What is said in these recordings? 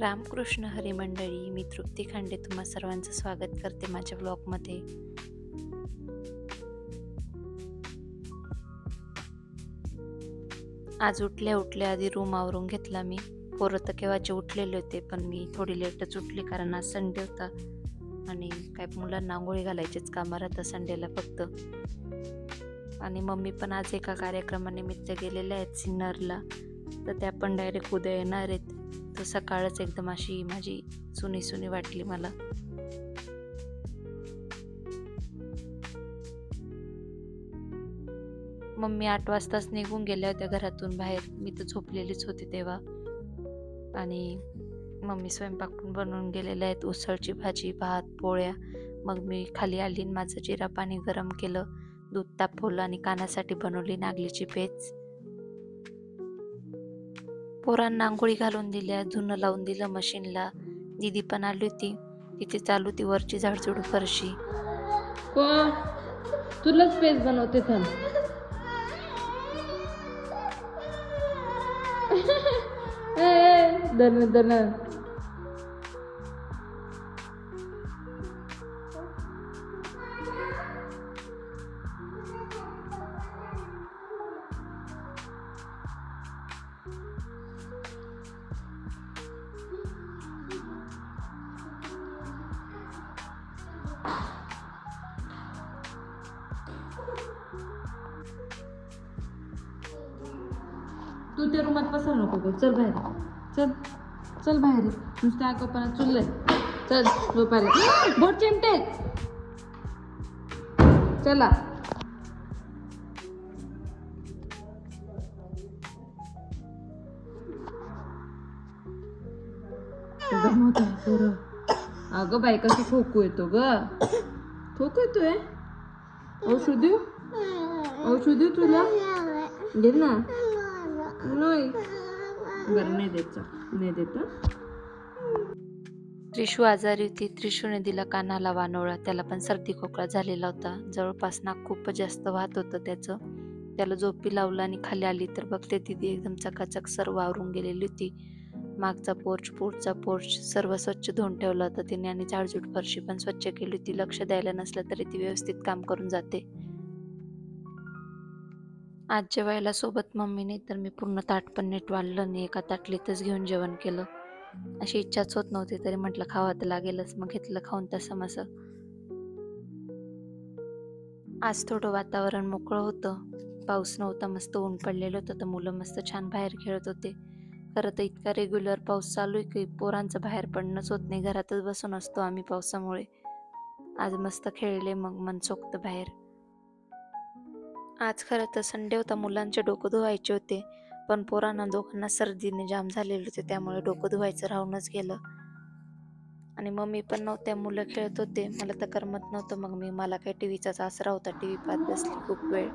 रामकृष्ण हरी मंडळी मी तृप्ती खांडे तुम्हा सर्वांचं स्वागत करते माझ्या ब्लॉगमध्ये. आज उठल्या उठल्या आधी रूम आवरून घेतला मी. पोरं तर केव्हाचे उठलेले होते पण मी थोडी लेटच उठली कारण आज संडे होता आणि काय मुलांना आंघोळी घालायचेच कामं राहतं संडेला फक्त. आणि मम्मी पण आज एका कार्यक्रमानिमित्त गेलेल्या आहेत सिन्नरला. तर त्या पण डायरेक्ट उद्या येणार आहेत. तर सकाळच एकदम अशी माझी सुनी सुनी वाटली मला. मम्मी आठ वाजताच निघून गेल्या होत्या घरातून बाहेर. मी तर झोपलेलीच होती तेव्हा. आणि मम्मी स्वयंपाक पण बनवून गेलेल्या आहेत. उसळची भाजी भात पोळ्या. मग मी खाली आली आणि माझं जिरा पाणी गरम केलं. दूध तापवलं आणि कानासाठी बनवली नागलीची पेच पोरांना आंघोळी घालून दिल्या धुणं लावून दिलं मशीनला. दिदी पण आली होती. तिथे चालू ती वरची झाडझुडू फरशी. को? तुलाच पेज बनवते थांब. धन धन. तू त्या रूमात बसायला नको गो. चल बाहेर. चल. चल बाहेर. नुसत्या आगोपणा चुललंय. चल झोपायला. बोट चिमटे. चला. अगं बाई कसं खोकू येतो ग. खोकू येतोय? औषध औषधी? औषध तुला? घे ना. नाही. बरं नाही देत जा. नाही देत. त्रिशू आजारी होती. त्रिशूने दिला कानाला वानोळा. त्याला पण सर्दी खोकला झालेला होता. जवळपास नाक खूपच जास्त वाहत होतं त्याचं. त्याला झोपी लावलं आणि खाली आली तर बघते दिदी एकदम चकाचक सर्व आवरून गेलेली होती. मागचा पोर्च पुढचा पोर्च सर्व स्वच्छ धुवून ठेवलं होतं तिने आणि झाडझूड फरशी पण स्वच्छ केली होती. लक्ष द्यायला नसलं तरी ती व्यवस्थित काम करून जाते. आज जेवायला सोबत मम्मीने तर मी पूर्ण ताट पण नीट वाढलं आणि एका ताटलीतच घेऊन जेवण केलं. अशी इच्छाच होत नव्हती तरी म्हटलं खावा तर लागेलच. मग घेतलं खाऊन तसं मसं. आज थोडं वातावरण मोकळं होतं. पाऊस नव्हता मस्त ऊन पडलेलं होतं तर मुलं मस्त छान बाहेर खेळत होते. खरं तर इतका रेग्युलर पाऊस चालू आहे की पोरांचं बाहेर पडणंच होत नाही. घरातच बसून असतो आम्ही पावसामुळे. आज मस्त खेळले मग मनसोक्त बाहेर. आज खरं तर संडे होता मुलांचे डोकं धुवायचे होते. पण पोरांना दोघांना सर्दीने जाम झालेले होते त्यामुळे डोकं धुवायचं राहूनच गेलं. आणि मम्मी पण नव्हत्या मुलं खेळत होते. मला तर करमत नव्हतं. मग मी मला काही टी व्हीचाच आसरा होता. टी व्ही पाहत बसली खूप वेळ.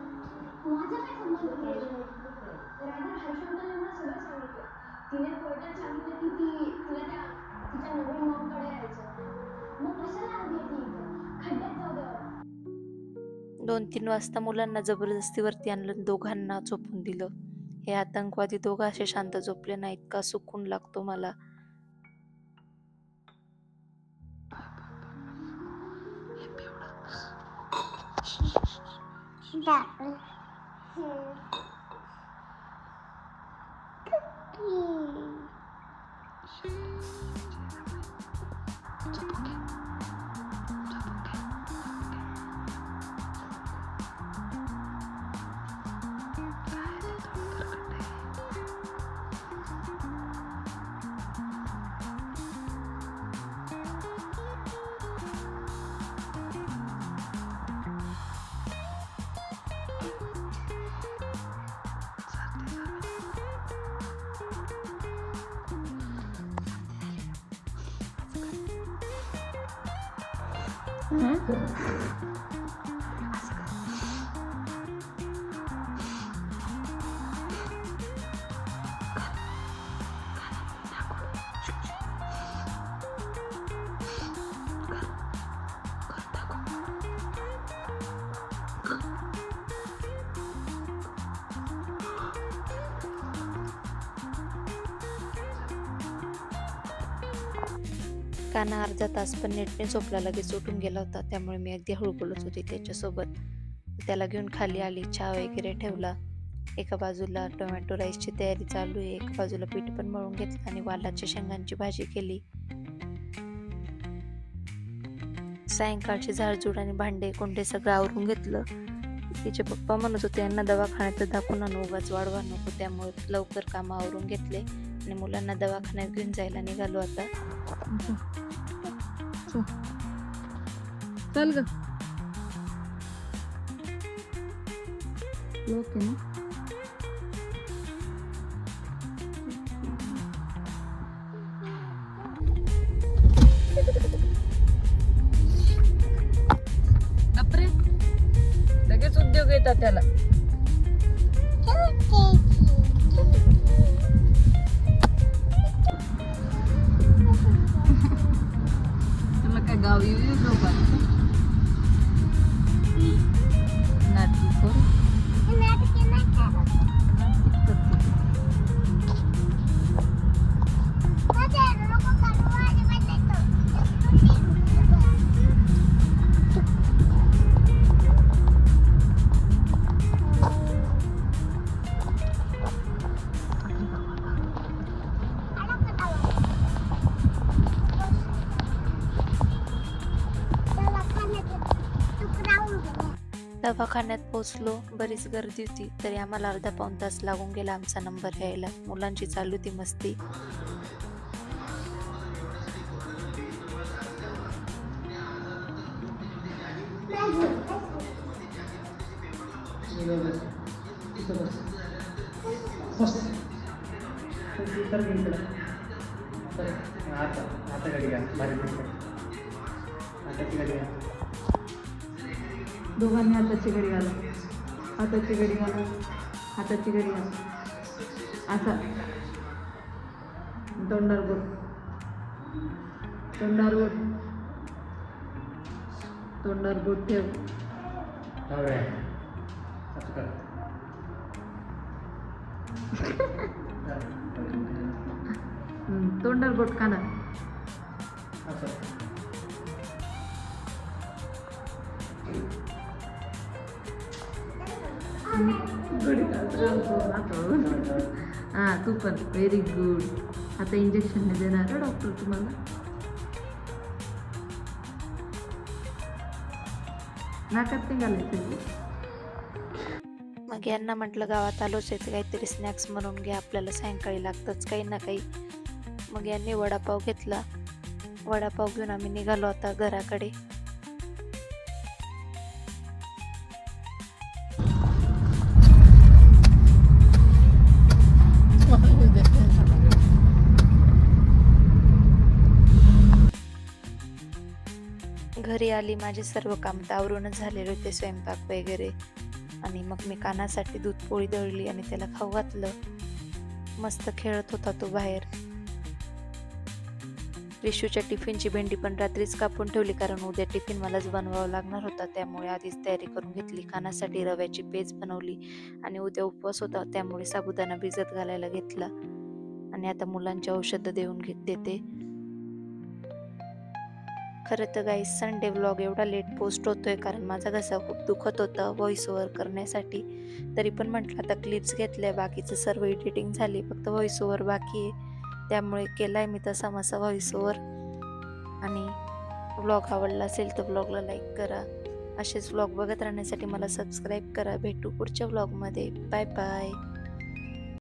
तिने तिला दोन तीन वाजता मुलांना जबरदस्तीवरती आणलं दोघांना झोपून दिलं. हे आतंकवादी दोघं असे शांत झोपले ना इतका सुकून लागतो मला. 嗯？काना अर्धा तास पण नेटने झोपला लगेच उठून गेला होता. त्यामुळे मी अगदी हळू बोलत होती त्याच्यासोबत. त्याला घेऊन खाली आली चहा वगैरे ठेवला. एका बाजूला टोमॅटो राईसची तयारी चालू आहे एका बाजूला पीठ पण मळून घेतलं आणि वालाच्या शेंगांची भाजी केली. सायंकाळची झाडझूड आणि भांडे कोंडे सगळं आवरून घेतलं. तिचे पप्पा म्हणत होते यांना दवाखान्यात दाखवून आणू उगाच वाढवा नको. त्यामुळे लवकर कामं आवरून घेतले आणि मुलांना दवाखान्यात घेऊन जायला निघालो आता. चल ग. ओके ना? बापरे. लगेच उद्योग येतात त्याला. तुला काय गाव येऊ दवाखान्यात पोचलो बरीच गर्दी होती. तरी आम्हाला अर्धा पाऊण तास लागून गेला आमचा नंबर यायला. मुलांची चालू ती मस्ती. आता दोघांनी हाताची घडी घाला हाताची घडी घाला हाताची घडी घाला असा तोंडावर बोट. तोंडावर बोट. तोंडावर बोट ठेव. बरोबर आहे. असं कर. हम्म, हां तू पण. व्हेरी गुड आता इंजेक्शन देणार डॉक्टर तुम्हाला. नाकात नाही घालायचं मग यांना म्हटलं गावात आलोच आहे तर काहीतरी स्नॅक्स म्हणून घ्या. आपल्याला सायंकाळी लागतंच काही ना काही. मग यांनी वडापाव घेतला. वडापाव घेऊन आम्ही निघालो आता घराकडे. आली माझे सर्व काम दावरूनच झालेले होते स्वयंपाक वगैरे. आणि मग मी कानासाठी दूध पोळी दळली आणि त्याला खाऊ घातलं. मस्त खेळत होता तो बाहेर. रिशूच्या टिफिनची भेंडी पण रात्रीच कापून ठेवली कारण उद्या टिफिन मलाच बनवावा लागणार होता. त्यामुळे आधीच तयारी करून घेतली कानासाठी रव्याची पेज बनवली आणि उद्या उपवास होता त्यामुळे साबुदाणा भिजत घालायला घेतला. आणि आता मुलांची औषधं देऊन घेत देते. खरं तर गाई संडे व्लॉग एवढा लेट पोस्ट होतोय कारण माझा घसा खूप दुखत होता व्हॉइस ओव्हर करण्यासाठी. तरी पण म्हटलं आता क्लिप्स घेतल्या बाकीचं सर्व एडिटिंग झाली फक्त व्हॉइस ओव्हर बाकी आहे. त्यामुळे केलाय मी तसा माझा व्हॉइस ओव्हर आणि व्लॉग आवडला असेल तर व्लॉगला लाईक करा. असेच व्लॉग बघत राहण्यासाठी मला सबस्क्राईब करा. भेटू पुढच्या व्लॉगमध्ये बाय बाय